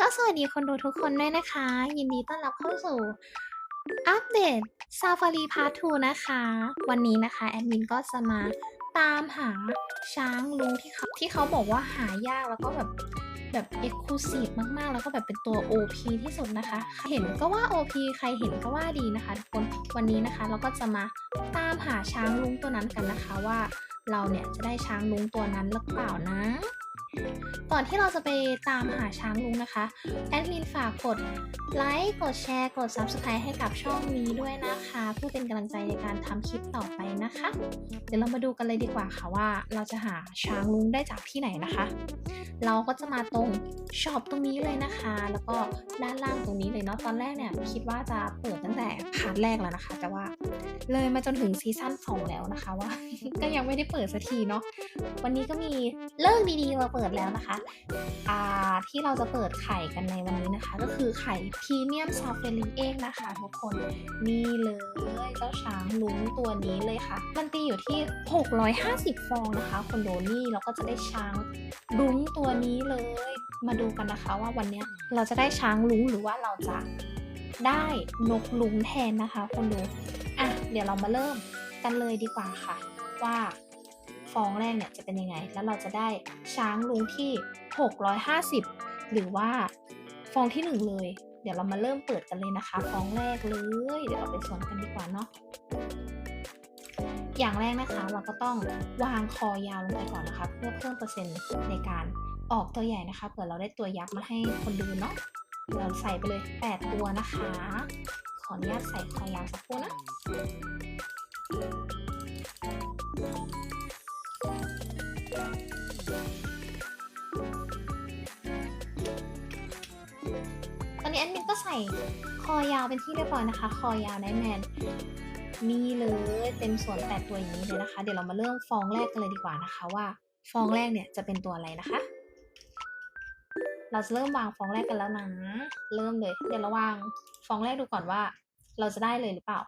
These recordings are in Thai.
ก็สวัสดีคนดูทุกคนด้วยนะคะ ยินดีต้อนรับเข้าสู่ อัปเดต Safari Part 2 นะคะ วันนี้นะคะ แอดมินก็จะมาตามหาช้างลุงที่เขาที่เขาบอกว่าหายากแล้วก็แบบแบบ Exclusive มาก ๆ แล้วก็แบบเป็นตัว OP ที่สุดนะคะ เห็นก็ว่า OP ใครเห็นก็ว่าดีนะคะทุกคนวันนี้นะคะเราก็จะมาตามหาช้างลุงตัวนั้นกันนะคะว่าเราเนี่ยจะได้ช้างลุงตัวนั้นหรือเปล่านะ ก่อนที่เราจะไปตามหาช้างลุงนะคะ แอดมินฝากกดไลค์กดแชร์กด Subscribe ให้กับช่องนี้ด้วยนะคะ เพื่อเป็นกำลังใจในการทำคลิปต่อไปนะคะ เดี๋ยวเรามาดูกันเลยดีกว่าค่ะว่า เราจะหาช้างลุงได้จากที่ไหนนะคะ เราก็จะมาตรงช็อปตรงนี้เลยนะคะ แล้วก็ด้านล่างตรงนี้เลยเนาะตอนแรกเนี่ยคิดว่าจะเปิดตั้งแต่พาร์ทแรกแล้วนะคะ แต่ว่าเลยมาจนถึงซีซั่น2แล้วนะคะว่า ก็ยังไม่ได้เปิดสักทีเนาะวันนี้ก็มีเลิกดีๆมาเปิดแล้วนะคะที่เราจะเปิดไข่กันในวันนี้นะคะ ก็คือไข่พรีเมียมซาเฟลิเองนะคะทุกคนนี่เลยเจ้าช้างลุงตัวนี้เลยค่ะ มันตีอยู่ที่ 650 ฟองนะคะคนโดนี่เราก็จะได้ช้างลุงตัวนี้เลย มาดูกันนะคะว่าวันนี้เราจะได้ช้างลุงหรือว่าเราจะได้นกลุงแทนนะคะคนดู อะ เดี๋ยวเรามาเริ่มกันเลยดีกว่าค่ะ ว่า องแรกเนี่ยจะเป็นยังไง แล้วเราจะได้ช้างลุงที่ 650 หรือว่าฟองที่หนึ่งเลย เดี๋ยวเรามาเริ่มเปิดกันเลยนะคะ ฟองแรกเลย เดี๋ยวเราไปสวนกันดีกว่าเนาะอย่างแรกนะคะเราก็ต้องวางคอยาวลงไปก่อนนะคะ เพื่อเพิ่มเปอร์เซ็นต์ในการออกตัวใหญ่นะคะเผื่อเราได้ตัวยักษ์มาให้คนดูเนาะเราใส่ไปเลย 8 ตัวนะคะ ขออนุญาตใส่คอยาวสักครู่นะ ใส่คอยาวเป็นที่เรียบร้อยนะคะ คอยาวไนท์แมนนี่เลยเต็มส่วนแปดตัวอย่างนี้เลยนะคะ เดี๋ยวเรามาเริ่มฟองแรกกันเลยดีกว่านะคะว่า ฟองแรกเนี่ยจะเป็นตัวอะไรนะคะ เราจะเริ่มวางฟองแรกกันแล้วนะเริ่มเลย เดี๋ยวเราวางฟองแรกดูก่อนว่า เราจะได้เลยหรือเปล่า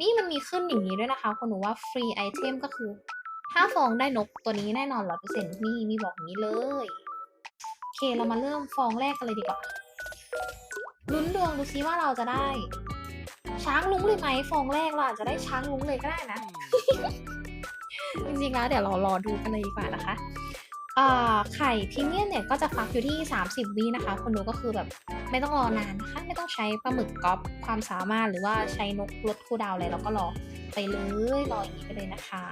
นี่มันมีขึ้นอย่างนี้ด้วยนะคะคนหนูว่าฟรีไอเทมก็คือถ้าฟองได้นกตัวนี้แน่นอนร้อยเปอร์เซ็นต์นี่มีบอกอย่างนี้เลยโอเคเรามาเริ่มฟองแรกกันเลยดีกว่า ลุ้นดวงดูซิว่าเราจะได้ ช้างลุ้งเลยไหมฟองแรกเราอาจจะได้ช้างลุ้งเลยก็ได้นะ จริงๆแล้วเดี๋ยวเรารอดูกันเลยดีกว่านะคะไข่พรีเมียมเนี่ยก็จะฟักอยู่ที่ 30 วินะคะ คนดูก็คือแบบไม่ต้องรอนานนะคะ ไม่ต้องใช้ปลาหมึกก๊อปความสามารถหรือว่าใช้นกลดคู่ดาวอะไรเราก็รอ ไปเลยรออย่างนี้ไปเลยนะคะ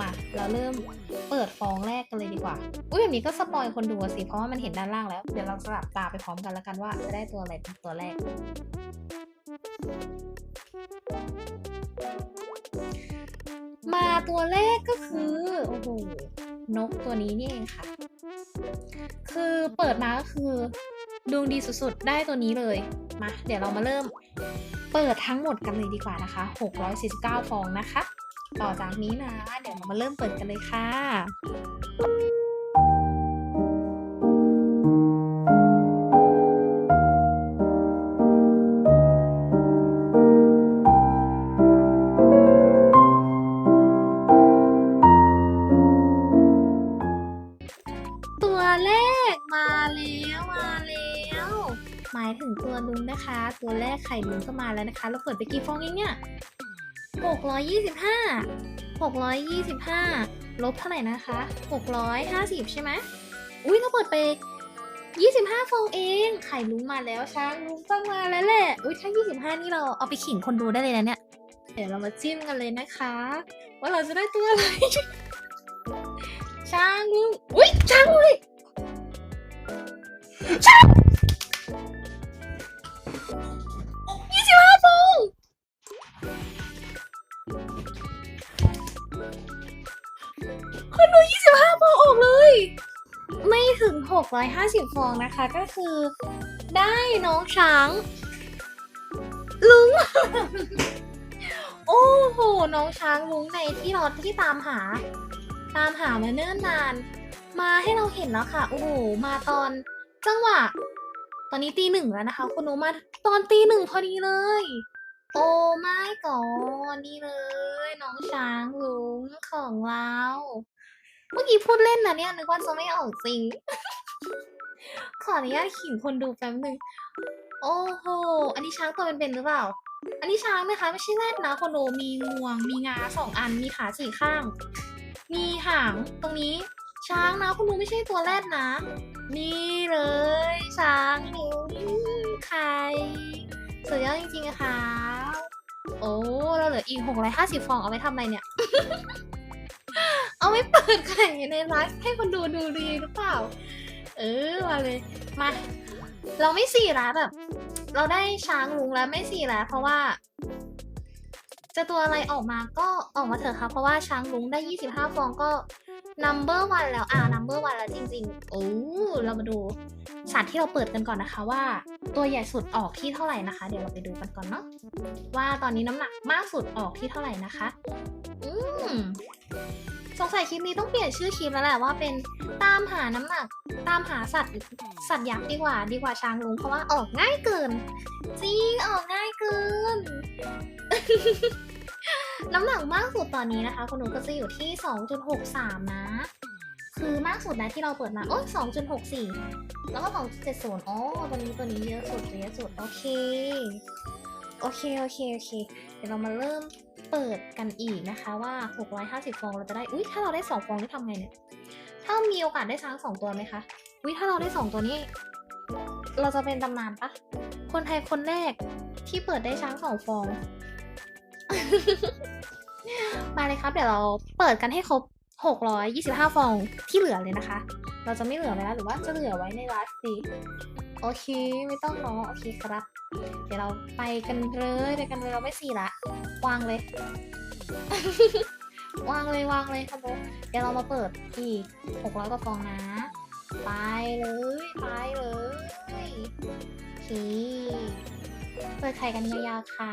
มาเราเริ่มเปิดฟองแรกกันเลยดีกว่า อุ้ยแบบนี้ก็สปอยคนดูสิเพราะว่ามันเห็นด้านล่างแล้ว เดี๋ยวเราสลับตาไปพร้อมกันแล้วกันว่าจะได้ตัวอะไรเป็นตัวแรก มาตัวแรกก็คือโอ้โหนกตัวนี้นี่เองค่ะ คือเปิดมาก็คือดวงดีสุดๆ ได้ตัวนี้เลย มา เดี๋ยวเรามาเริ่ม เปิดทั้งหมดกันเลยดีกว่านะคะ 649 ฟองนะคะ ต่อจากนี้นะ เดี๋ยวเรามาเริ่มเปิดกันเลยค่ะตัวแรกมาแล้วมา หมายถึงตัวลุงนะคะ ตัวแรกไข่ลุงก็มาแล้วนะคะเราเปิดไปกี่ฟองเองเนี่ยหกร้อยยี่สิบห้าหกร้อยยี่สิบห้าลบเท่าไหร่นะคะหกร้อยห้าสิบใช่ไหมอุ้ยเราเปิดไปยี่สิบห้าฟองเอง ไข่ลุงมาแล้วช้างลุงต้องมาแล้วแหละ อุ้ยถ้ายี่สิบห้านี่เราเอาไปขิงคนดูได้เลยนะเนี่ย เดี๋ยวเรามาจิ้มกันเลยนะคะ ว่าเราจะได้ตัวอะไร ช้างลุงอุ้ยช้างลุงยี่สิบ 150 ฟองนะคะ ก็คือ ได้น้องช้าง ลุง โอ้โห น้องช้างลุงในที่เราที่ตามหา ตามหามาเนิ่นนาน มาให้เราเห็นแล้วค่ะ โอ้โห มาตอนจังหวะ ตอนนี้ตีหนึ่งแล้วนะคะ คุณโนมาตอนตีหนึ่งพอดีเลย โอ้ไม่ก่อนนี่เลย น้องช้างลุงของเราเมื่อกี้พูดเล่นนะเนี่ยนึกว่าจะไม่ออกจริง ขออนุญาตขิงคนดูแป๊บหนึ่งโอ้โห อันนี้ช้างตัวเป็นๆหรือเปล่า อันนี้ช้างนะคะ ไม่ใช่แรดนะคนดูมีงวง มีงาสองอัน มีขาสี่ข้าง มีหางตรงนี้ช้างนะคุณดูไม่ใช่ตัวแรดนะ นี่เลย ช้างนี่ไข่สุดยอดจริงๆอะคะ โอ้เราเหลืออีก 650 ฟองเอาไว้ทำอะไรเนี่ย เอาไว้เปิดไข่ในไลฟ์ให้คนดูดูดีหรือเปล่า ออมาเลยมา เราไม่สี่แล้วแบบ เราได้ช้างลุงแล้วไม่สี่แล้วเพราะว่า จะตัวอะไรออกมาก็ออกมาเถอะค่ะเพราะว่าช้างลุงได้ 25 ฟองก็ number one แล้วอ่า number one แล้วจริง ๆ โอ้เรามาดูสัตว์ที่เราเปิดกันก่อนนะคะว่า ตัวใหญ่สุดออกที่เท่าไหร่นะคะ เดี๋ยวเราไปดูกันก่อนเนาะว่าตอนนี้น้ำหนักมากสุดออกที่เท่าไหร่นะคะ อืม สงสัยคลิปนี้ต้องเปลี่ยนชื่อคลิปแล้วแหละว่าเป็นตามหาน้ำหนัก ตามหาสัตว์สัตว์ยักษ์ดีกว่า ดีกว่าช้างลุงเพราะว่าออกง่ายเกินจริงออกง่ายเกิน น้ำหนักมากสุดตอนนี้นะคะคุณหนูก็จะอยู่ที่ 2.63 นะ คือมากสุดนะที่เราเปิดมาโอ้ย2.64 แล้วก็ 2.70อ๋อตัวนี้ตัวนี้เยอะสุดเยอะสุดโอเค โอเค โอเค โอเค เดี๋ยวเรามาเริ่ม เปิดกันอีกนะคะว่า 650 ฟองเราจะได้ อุ้ยถ้าเราได้ 2 ฟองนี่ทำไงเนี่ย ถ้ามีโอกาสได้ช้างสองตัวไหมคะ อุ้ยถ้าเราได้ 2 ตัวนี้ เราจะเป็นตำนานปะ คนไทยคนแรกที่เปิดได้ช้างสองฟอง มาเลยครับ เดี๋ยวเราเปิดกันให้ครบ 625 ฟองที่เหลือเลยนะคะ เราจะไม่เหลือไว้แล้วหรือว่าจะเหลือไว้ในไลฟ์ดีโอเค ไม่ต้องเนาะ โอเคครับ เดี๋ยวเราไปกันเลยไปกันเลยเราไม่สี่ละ วางเลย วางเลยวางเลยครับผมเดี๋ยวเรามาเปิดอีก600กว่าฟองนะ ไปเลย ไปเลยโอเคเปิดไข่กันยาวๆค่ะ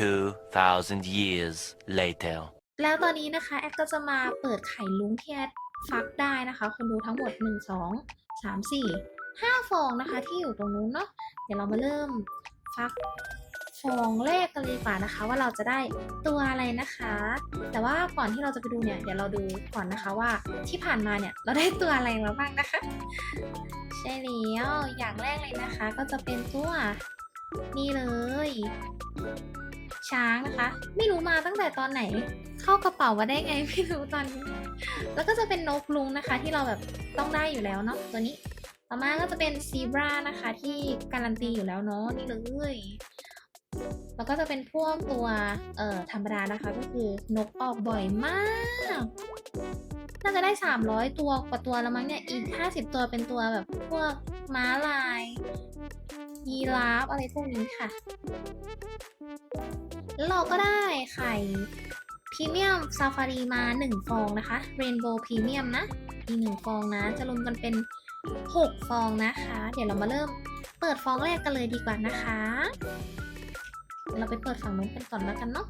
2,000 years later. แล้วตอนนี้นะคะแอดก็จะมาเปิดไข่ลุงที่แอดฟักได้นะคะคนดูทั้งหมด 1 2 3 4 5 ฟองนะคะ ที่อยู่ตรงนู้นเนาะเดี๋ยวเรามาเริ่มฟักฟองแรกกันเลยดีกว่านะคะ ว่าเราจะได้ตัวอะไรนะคะ แต่ว่าก่อนที่เราจะไปดูเนี่ยเดี๋ยวเราดูก่อนนะคะว่าที่ผ่านมาเนี่ยเราได้ตัวอะไรมาบ้างนะคะ ใช่แล้วอย่างแรกเลยนะคะ ก็จะเป็นตัวนี่เลย ช้างนะคะ ไม่รู้มาตั้งแต่ตอนไหน เข้ากระเป๋ามาได้ไงไม่รู้ตอนนี้ แล้วก็จะเป็นนกลุงนะคะ ที่เราแบบต้องได้อยู่แล้วเนาะตัวนี้ ต่อมาก็จะเป็นซีบรานะคะ ที่การันตีอยู่แล้วเนาะนี่เลยแล้วก็จะเป็นพวกตัวเอ่อธรรมดานะคะ ก็คือนกออกบ่อยมาก น่าจะได้ 300 ตัวกว่าตัวแล้วมั้งเนี่ยอีก 50 ตัวเป็นตัวแบบพวกม้าลาย ยีราฟอะไรพวกนี้ค่ะ แล้วเราก็ได้ไข่พรีเมียมซาฟารีมา 1 ฟองนะคะเรนโบว์พรีเมียมนะอีกหนึ่งฟองนะ จะรวมกันเป็น 6 ฟองนะคะ เดี๋ยวเรามาเริ่มเปิดฟองแรกกันเลยดีกว่านะคะ เราไปเปิดฝั่งนู้นกันก่อนแล้วกันเนาะ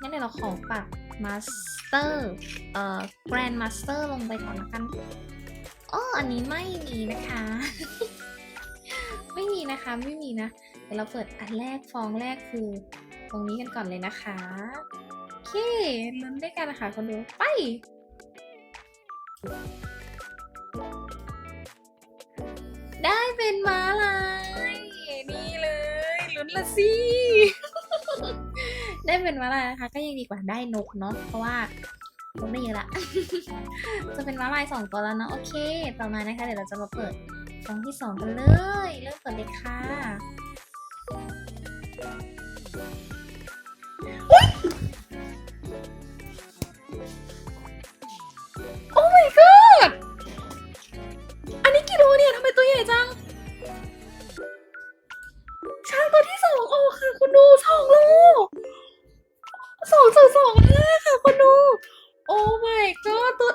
งั้นเดี๋ยวเราขอปักมาสเตอร์เอ่อแกรนด์มาสเตอร์ลงไปก่อนละกันอ้ออันนี้ไม่มีนะคะ ไม่มีนะคะไม่มีนะ เดี๋ยวเราเปิดอันแรกฟองแรกคือ ตรงนี้กันก่อนเลยนะคะโอเคลุ้นด้วยกันนะคะคนดูไปได้เป็นม้าลายนี่เลยลุ้นละสิได้เป็นม้าลายนะคะ ก็ยังดีกว่าได้นกเนาะเพราะว่านกได้เยอะละจะเป็นม้าลายสองตัวแล้วเนาะโอเค ต่อมานะคะ เดี๋ยวเราจะมาเปิด ฟองที่สองกันเลย เริ่มเปิดเลยค่ะโอ้ my god อันนี้กี่โลเนี่ยทำไมตัวใหญ่จัง ช้างตัวที่สองออกค่ะคุณดูสองโลสองจุดสองห้าค่ะคุณดู โอ้ my god ตัว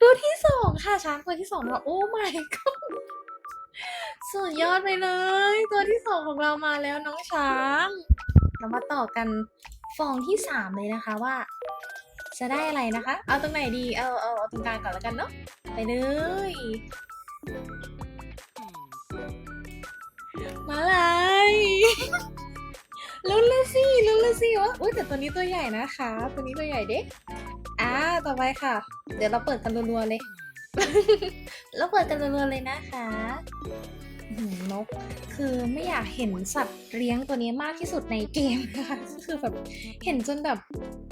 ตัวที่สองค่ะช้างตัวที่สองแล้วโอ้ my god ดยอดไปเลย ตัวที่สองของเรามาแล้วน้องช้าง เรามาต่อกันฟองที่สามเลยนะคะว่า จะได้อะไรนะคะ เอาตรงไหนดี เอาเอาเอาตรงกลางก่อนแล้วกันเนาะ ไปเลย มาลยลุ้นเลยสิลุ้นเลยสิว่าอุ้ยแต่ตัวนี้ตัวใหญ่นะคะ ตัวนี้ตัวใหญ่เด็กอ่าต่อไปค่ะ เดี๋ยวเราเปิดกันรัวๆเลย เราเปิดกันรัวๆเลยนะคะ นก คือไม่อยากเห็นสัตว์เลี้ยงตัวนี้มากที่สุดในเกมนะคะก็คือแบบเห็นจนแบบ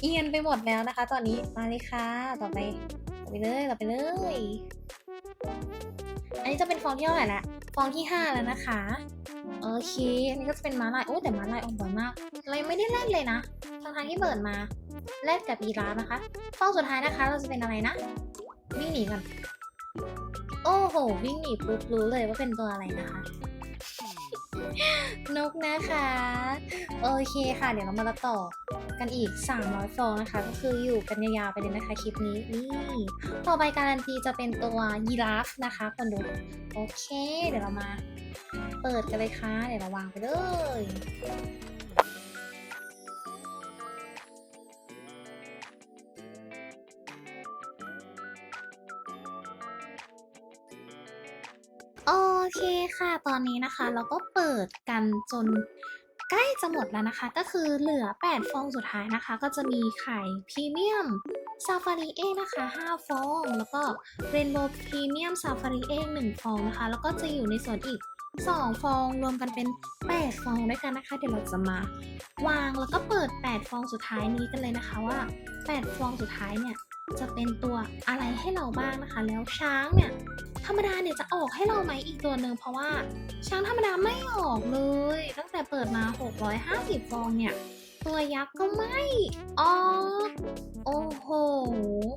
เอียนไปหมดแล้วนะคะ ตอนนี้มาเลยค่ะ ต่อไปต่อไปเลยต่อไปเลย อันนี้จะเป็นฟองที่เท่าไหร่ละฟองที่ห้าแล้วนะคะโอเคอันนี้ก็จะเป็นม้าลายโอ้แต่ม้าลายออกบ่อยมากเรายังไม่ได้เล่นเลยนะทางทางที่เปิดมาเล่นกับยีราฟนะคะฟองสุดท้ายนะคะ เราจะเป็นอะไรนะวิ่งหนีกัน โอ้โห วิ่งหนีปุ๊บรู้เลยว่าเป็นตัวอะไรนะคะ นกนะคะ โอเคค่ะ เดี๋ยวเรามาต่อกันอีก 300 ฟองนะคะ ก็คืออยู่กันยาวๆไปเลยนะคะคลิปนี้ นี่ต่อไปการันตีจะเป็นตัวยีราฟนะคะคนดู โอเค เดี๋ยวเรามา เปิดกันเลยค่ะ เดี๋ยวเราวางไปเลย เคค่ะ ตอนนี้นะคะ เราก็เปิดกันจนใกล้จะหมดแล้วนะคะ ก็คือเหลือ 8 ฟองสุดท้ายนะคะ ก็จะมีไข่พรีเมียมซาฟารีเองนะคะ 5 ฟอง แล้วก็เรนโบว์พรีเมียมซาฟารีเอง1ฟองนะคะ แล้วก็จะอยู่ในส่วนอีก 2 ฟองรวมกันเป็น 8 ฟองด้วยกันนะคะ เดี๋ยวเราจะมาวางแล้วก็เปิด 8 ฟองสุดท้ายนี้กันเลยนะคะว่า 8 ฟองสุดท้ายเนี่ย จะเป็นตัวอะไรให้เราบ้างนะคะ แล้วช้างเนี่ยธรรมดาเนี่ยจะออกให้เราไหมอีกตัวหนึ่งเพราะว่าช้างธรรมดาไม่ออกเลย ตั้งแต่เปิดมา 650 ฟองเนี่ย ตัวยักษ์ก็ไม่ออกโอ้โห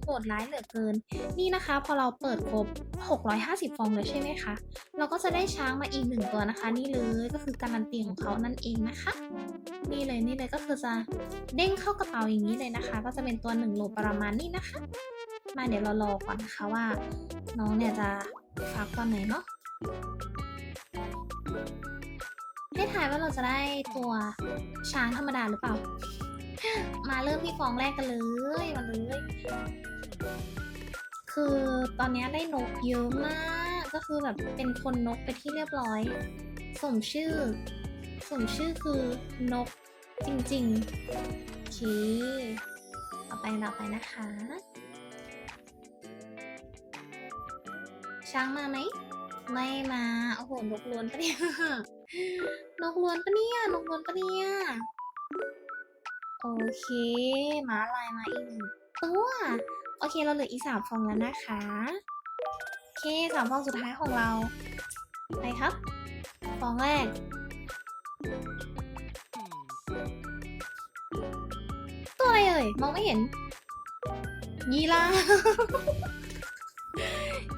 โหดร้ายเหลือเกิน นี่นะคะ พอเราเปิดครบ 650 ฟองเลยใช่ไหมคะ เราก็จะได้ช้างมาอีกหนึ่งตัวนะคะ นี่เลยก็คือการันตีของเขานั่นเองนะคะ นี่เลยนี่เลยก็คือจะเด้งเข้ากระเป๋าอย่างนี้เลยนะคะ ก็จะเป็นตัวหนึ่งโลประมาณนี้นะคะ มาเดี๋ยวเรารอก่อนนะคะว่า น้องเนี่ยจะฟักตอนไหนเนาะ ให้ถ่ายว่าเราจะได้ตัวช้างธรรมดาหรือเปล่า มาเริ่มที่ฟองแรกกันเลยมาเลย คือตอนนี้ได้นกเยอะมาก ก็คือแบบเป็นคนนกไปที่เรียบร้อย สมชื่อ สมชื่อคือนกจริงๆโอเคต่อไปต่อไปนะคะ ช้างมาไหม ไม่มา โอ้โหนกล้วนปะเนี่ยนกล้วนปะเนี่ยนกล้วนปะเนี่ย โอเคมาลายมาอีกหนึ่งตัว โอเคเราเหลืออีสามฟองแล้วนะคะ โอเคสามฟองสุดท้ายของเรา ไปครับ ฟองแรก ตัวอะไรเอ่ย มองไม่เห็น ยีราฟ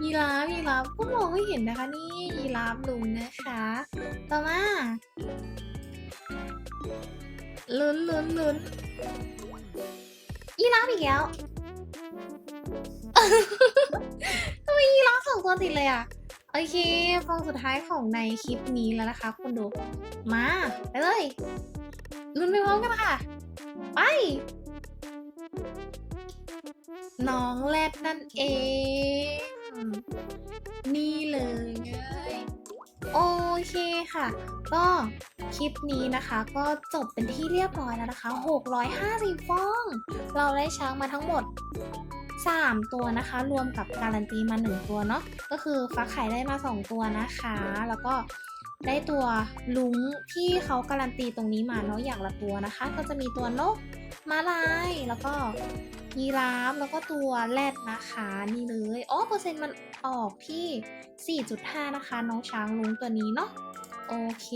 ยีราฟยีราฟก็มองไม่เห็นนะคะ นี่ยีราฟลุงนะคะ ต่อมาลุ้นลุ้นลุ้นยีราฟอีกแล้วทำไมยีราฟสองตัวติดเลยอะ โอเคฟองสุดท้ายของในคลิปนี้แล้วนะคะ คุณดู มาไปเลยลุ้นไปพร้อมกันค่ะ ไป น้องแรดนั่นเอง นี่เลยโอเคค่ะ ก็คลิปนี้นะคะ ก็จบเป็นที่เรียบร้อยแล้วนะคะ 650ฟอง เราได้ช้างมาทั้งหมด 3 ตัวนะคะ รวมกับการันตีมา 1 ตัวเนาะก็คือฟักไข่ได้มา 2 ตัวนะคะ แล้วก็ได้ตัวลุงที่เขาการันตีตรงนี้มาเนาะอย่างละตัวนะคะ ก็จะมีตัวนกม้าลายแล้วก็ ยีราฟแล้วก็ตัวแรดนะคะนี่เลยอ๋อเปอร์เซ็นต์มันออกที่ 4.5 นะคะ น้องช้างลุงตัวนี้เนาะโอเค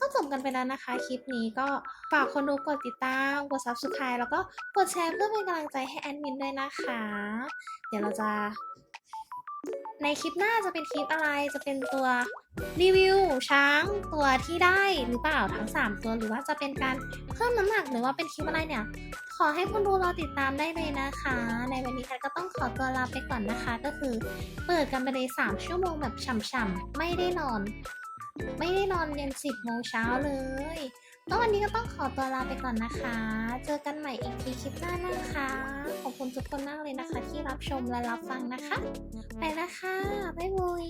ก็จบกันไปแล้วนะคะ คลิปนี้ก็ฝากคนดูกดติดตาม กดซับสไคร b e แล้วก็กดแชร์เพื่อเป็นกำลังใจให้แอดมินด้วยนะคะ เดี๋ยวเราจะ ในคลิปหน้าจะเป็นคลิปอะไรจะเป็นตัวรีวิวช้างตัวที่ได้หรือเปล่าทั้ง 3 ตัวหรือว่าจะเป็นการเพิ่มน้ำหนักหรือว่าเป็นคลิปอะไรเนี่ย ขอให้คุณดูรอติดตามได้เลยนะคะ ในวันนี้แพทก็ต้องขอตัวลาไปก่อนนะคะ ก็คือเปิดกันไปเลย3ชั่วโมงแบบฉ่ำๆไม่ได้นอน ไม่ได้นอนเย็น10โมงเช้าเลย ก็วันนี้ก็ต้องขอตัวลาไปก่อนนะคะ เจอกันใหม่อีกทีคลิปหน้านะคะ ขอบคุณทุกคนมากเลยนะคะ ที่รับชมและรับฟังนะคะ ไปแล้วค่ะ บ๊ายบาย